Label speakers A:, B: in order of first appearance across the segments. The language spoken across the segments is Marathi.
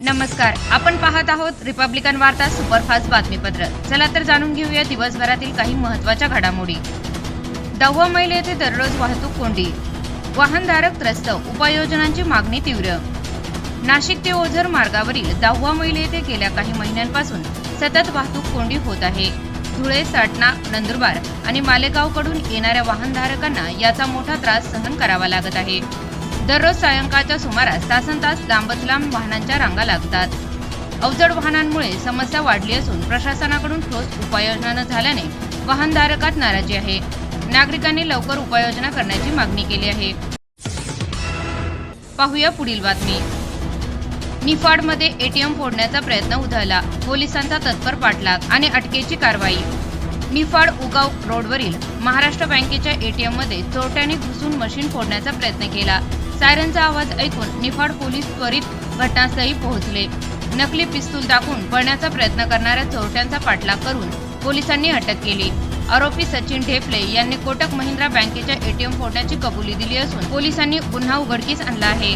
A: नमस्कार आपण पाहत आहोत रिपब्लिकन वार्ता सुपरफास्ट बातमीपत्र. चला तर जाणून घेऊया दिवसभरातील काही महत्त्वाच्या घडामोडी. दहावा मैल येथे दररोज वाहतूक कोंडी. वाहनधारक त्रस्त उपाययोजनांची मागणी तीव्र. नाशिक ते ओझर मार्गावरील दहावा मैल येथे गेल्या काही महिन्यांपासून सतत वाहतूक कोंडी होत आहे. धुळे साटणा नंदुरबार आणि मालेगावकडून येणाऱ्या वाहनधारकांना याचा मोठा त्रास सहन करावा लागत आहे. दररोज सायंकाळच्या सुमारास तासन तास लांबच लांब वाहनांच्या रांगा लागतात. अवजड वाहनांमुळे समस्या वाढली असून प्रशासनाकडून ठोस उपाययोजना न झाल्याने वाहनधारकात नाराजी आहे. नागरिकांनी लवकर उपाययोजना करण्याची मागणी केली आहे. पाहूया पुढील बातमी. निफाडमध्ये एटीएम फोडण्याचा प्रयत्न उधळला. पोलिसांचा तत्पर पाठलाग आणि अटकेची कारवाई. निफाड उगाव रोडवरील महाराष्ट्र बँकेच्या एटीएममध्ये चोरट्याने घुसून मशीन फोडण्याचा प्रयत्न केला. सायरनचा आवाज ऐकून निफाड पोलीस त्वरित घटनास्थळी पोहोचले. नकली पिस्तूल दाखवून पळण्याचा प्रयत्न करणाऱ्या चोरट्यांचा पाठलाग करून पोलिसांनी अटक केली. आरोपी सचिन ढेपले यांनी कोटक महिंद्रा बँकेच्या एटीएम फोडण्याची कबुली दिली असून पोलिसांनी गुन्हा उघडकीस आणला आहे.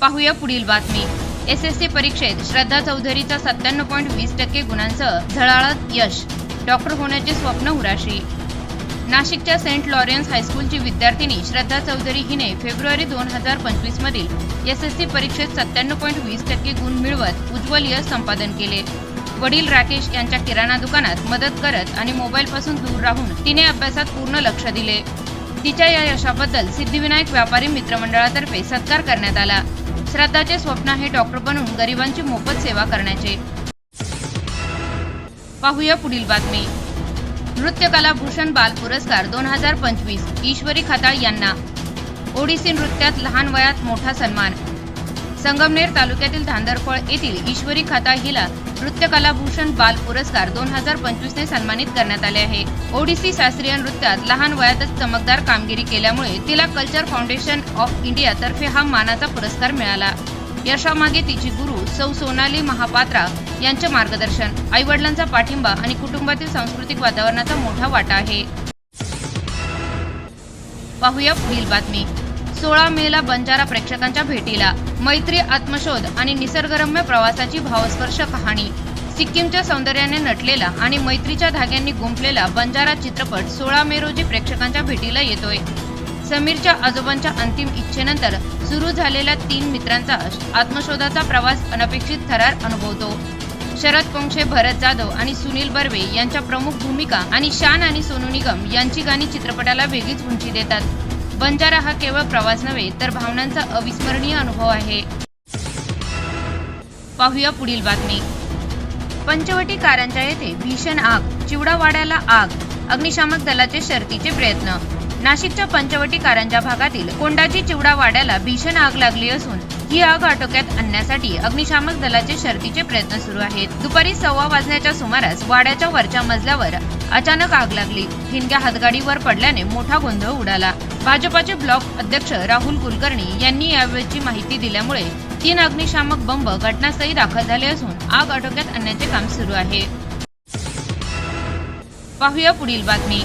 A: पाहूया पुढील बातमी. एस एस सी परीक्षेत श्रद्धा चौधरीचा सत्त्याण्णव पॉईंट वीस टक्के गुणांसह झळाळत यश. डॉक्टर होण्याचे स्वप्न उराशी. नाशिकच्या सेंट लॉरेन्स हायस्कूलची विद्यार्थिनी श्रद्धा चौधरी हिने फेब्रुवारी दोन हजार पंचवीस मधील एस एस सी परीक्षेत सत्त्याण्णव पॉईंट वीस टक्के गुण मिळवत उज्ज्वल यश संपादन केले. वडील राकेश यांच्या किराणा दुकानात मदत करत आणि मोबाईलपासून दूर राहून तिने अभ्यासात पूर्ण लक्ष दिले. तिच्या या यशाबद्दल सिद्धिविनायक व्यापारी मित्रमंडळातर्फे सत्कार करण्यात आला. श्रद्धाचे स्वप्न आहे डॉक्टर बनून गरिबांची मोफत सेवा करण्याचे. पाहूया पुढील बातमी. नृत्यकला भूषण बाल पुरस्कार दोन हजार पंचवीस ईश्वरी खताळ यांना. ओडिसी नृत्यात लहान वयात मोठा सन्मान. संगमनेर तालुक्यातील धांदरफळ येथील ईश्वरी खताळ हिला नृत्यकला भूषण बाल पुरस्कार दोन हजार पंचवीस ने सन्मानित करण्यात आले आहे. ओडिसी शास्त्रीय नृत्यात लहान वयातच चमकदार कामगिरी केल्यामुळे तिला कल्चर फाउंडेशन ऑफ इंडिया तर्फे हा मानाचा पुरस्कार मिळाला. यशामागे तिची गुरु सौ सोनाली महापात्रा यांचे मार्गदर्शन. आईवडिलांचा पाठिंबा आणि कुटुंबातील सांस्कृतिक वातावरणाचा मोठा वाटा आहे. पाहूया पुढील बातमी. सोळा मेला बंजारा प्रेक्षकांच्या भेटीला. मैत्री आत्मशोध आणि निसर्गरम्य प्रवासाची भावस्पर्श कहाणी. सिक्कीमच्या सौंदर्याने नटलेला आणि मैत्रीच्या धाग्यांनी गुंफलेला बंजारा चित्रपट सोळा मे रोजी प्रेक्षकांच्या भेटीला येतोय. समीरच्या आजोबांच्या अंतिम इच्छेनंतर सुरू झालेल्या तीन मित्रांचा आत्मशोधाचा प्रवास अनपेक्षित थरार अनुभवतो. शरद पोंक्षे भरत जाधव आणि सुनील बर्वे यांच्या प्रमुख भूमिका आणि शान आणि सोनू निगम यांची गाणी चित्रपटाला वेगळीच उंची देतात. बंजारा हा केवळ प्रवास नव्हे तर भावनांचा अविस्मरणीय अनुभव आहे. पाहूया पुढील बातमी. पंचवटी कारंजा येथे भीषण आग चिवडावाड्याला आग अग्निशामक दलाचे शर्तीचे प्रयत्न नाशिकच्या पंचवटी कारंजा भागातील कोंडाची चिवडा वाड्याला भीषण आग लागली असून ही आग आटोक्यात आणण्यासाठी अग्निशामक दलाचे शर्तीचे प्रयत्न सुरू आहेत. दुपारी सव्वा वाजण्याच्या सुमारास वाड्याच्या वरच्या मजल्यावर अचानक आग लागली. ठिणग्या हातगाडीवर पडल्याने मोठा गोंधळ उडाला. भाजपाचे ब्लॉक अध्यक्ष राहुल कुलकर्णी यांनी यावेळची माहिती दिल्यामुळे तीन अग्निशामक बंब घटनास्थळी दाखल झाले असून आग आटोक्यात आणण्याचे काम सुरू आहे. पाहूया पुढील बातमी.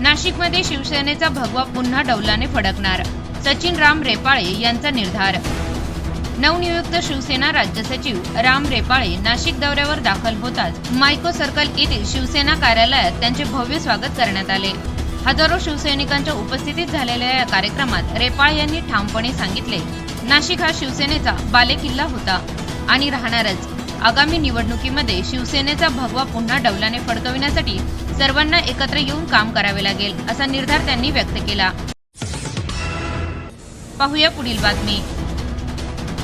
A: नाशिकमध्ये शिवसेनेचा भगवा पुन्हा डौलाने फडकणार. सचिन राम रेपाळे यांचा निर्धार. नवनियुक्त शिवसेना राज्य सचिव राम रेपाळे नाशिक दौऱ्यावर दाखल होताच मायको सर्कल येथील शिवसेना कार्यालयात त्यांचे भव्य स्वागत करण्यात आले. हजारो शिवसैनिकांच्या उपस्थितीत झालेल्या या कार्यक्रमात रेपाळ यांनी ठामपणे सांगितले नाशिक हा शिवसेनेचा बालेकिल्ला होता आणि राहणारच. आगामी निवडणुकीमध्ये शिवसेनेचा भगवा पुन्हा डवलाने फडकविण्यासाठी सर्वांना एकत्र येऊन काम करावे लागेल असा निर्धार त्यांनी व्यक्त केला. पाहूया पुढील बातमी.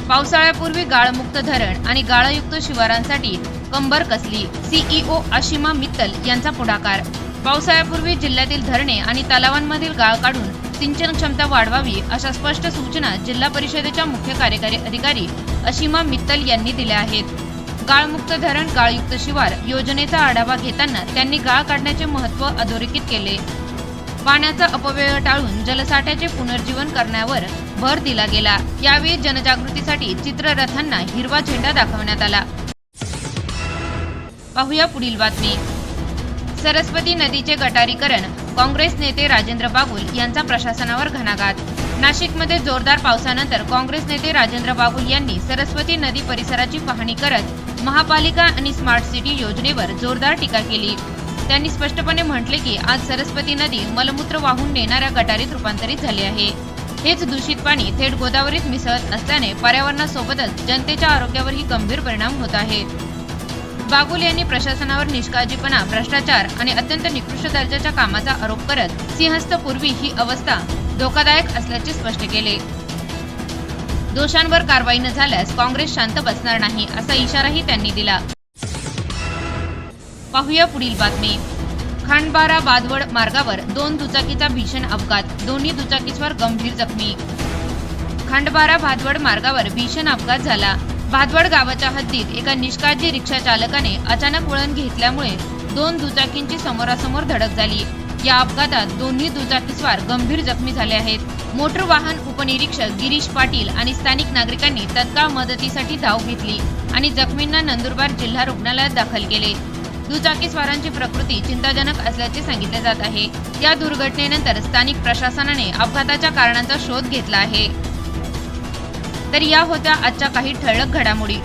A: पावसाळ्यापूर्वी गाळमुक्त धरण आणि गाळयुक्त शिवारांसाठी कंबर कसली? सीईओ आशिमा मित्तल यांचा पुढाकार. पावसाळ्यापूर्वी जिल्ह्यातील धरणे आणि तलावांमधील गाळ काढून सिंचन क्षमता वाढवावी अशा स्पष्ट सूचना जिल्हा परिषदेच्या मुख्य कार्यकारी अधिकारी अशिमा मित्तल यांनी दिल्या आहेत. गाळमुक्त धरण गाळयुक्त शिवार योजनेचा आढावा घेताना त्यांनी गाळ काढण्याचे महत्त्व अधोरेखित केले. पाण्याचा अपव्यय टाळून जलसाठ्याचे पुनर्जीवन करण्यावर भर दिला गेला. यावेळी जनजागृतीसाठी चित्ररथांना हिरवा झेंडा दाखवण्यात आला. पाहूया पुढील बातमी. सरस्वती नदीचे गटारीकरण काँग्रेस नेते राजेंद्र बागुल यांचा प्रशासनावर घणाघात नाशिकमध्ये जोरदार पावसानंतर काँग्रेस नेते राजेंद्र बाबुल यांनी सरस्वती नदी परिसराची पाहणी करत महापालिका आणि स्मार्ट सिटी योजनेवर जोरदार टीका केली. त्यांनी स्पष्टपणे म्हटले की आज सरस्वती नदी मलमूत्र वाहून नेणाऱ्या गटारीत रूपांतरित झाली आहे. हेच दूषित पाणी थेट गोदावरीत मिसळत असल्याने पर्यावरणासोबतच जनतेच्या आरोग्यावरही गंभीर परिणाम होत आहे. बागुल यांनी प्रशासनावर निष्काळजीपणा भ्रष्टाचार आणि अत्यंत निकृष्ट दर्जाच्या कामाचा आरोप करत सिंहस्थ पूर्वी ही अवस्था धोकादायक असल्याचे स्पष्ट केले. दोषांवर कारवाई न झाल्यास काँग्रेस शांत बसणार नाही असा इशाराही त्यांनी दिला. पाहूया पुढील बातमी. खांडबारा बादवड मार्गावर दोन दुचाकीचा भीषण अपघात दोन्ही दुचाकीवर गंभीर जखमी. खांडबारा भादवड मार्गावर भीषण अपघात झाला. भादवड गावाच्या हद्दीत एका निष्काळजी रिक्षा चालकाने अचानक वळण घेतल्यामुळे दोन दुचाकींची समोरासमोर धडक झाली. या अपघातात दोन्ही दुचाकीस्वार गंभीर जखमी झाले आहेत. मोटर वाहन उपनिरीक्षक गिरीश पाटील आणि स्थानिक नागरिकांनी तत्काळ मदतीसाठी धाव घेतली आणि जखमींना नंदुरबार जिल्हा रुग्णालयात दाखल केले. दुचाकीस्वारांची प्रकृती चिंताजनक असल्याचे सांगितले जात आहे. या दुर्घटनेनंतर स्थानिक प्रशासनाने अपघाताच्या कारणांचा शोध घेतला आहे. तर या होत्या आजच्या काही ठळक घडामोडी.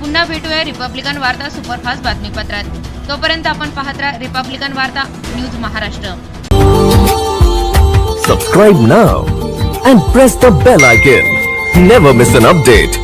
A: पुन्हा भेटूया रिपब्लिकन वार्ता सुपरफास्ट बातमीपत्रात. तोपर्यंत आपण पाहत राहा रिपब्लिकन वार्ता न्यूज महाराष्ट्र.
B: सबस्क्राईब ना and press the bell icon never miss an update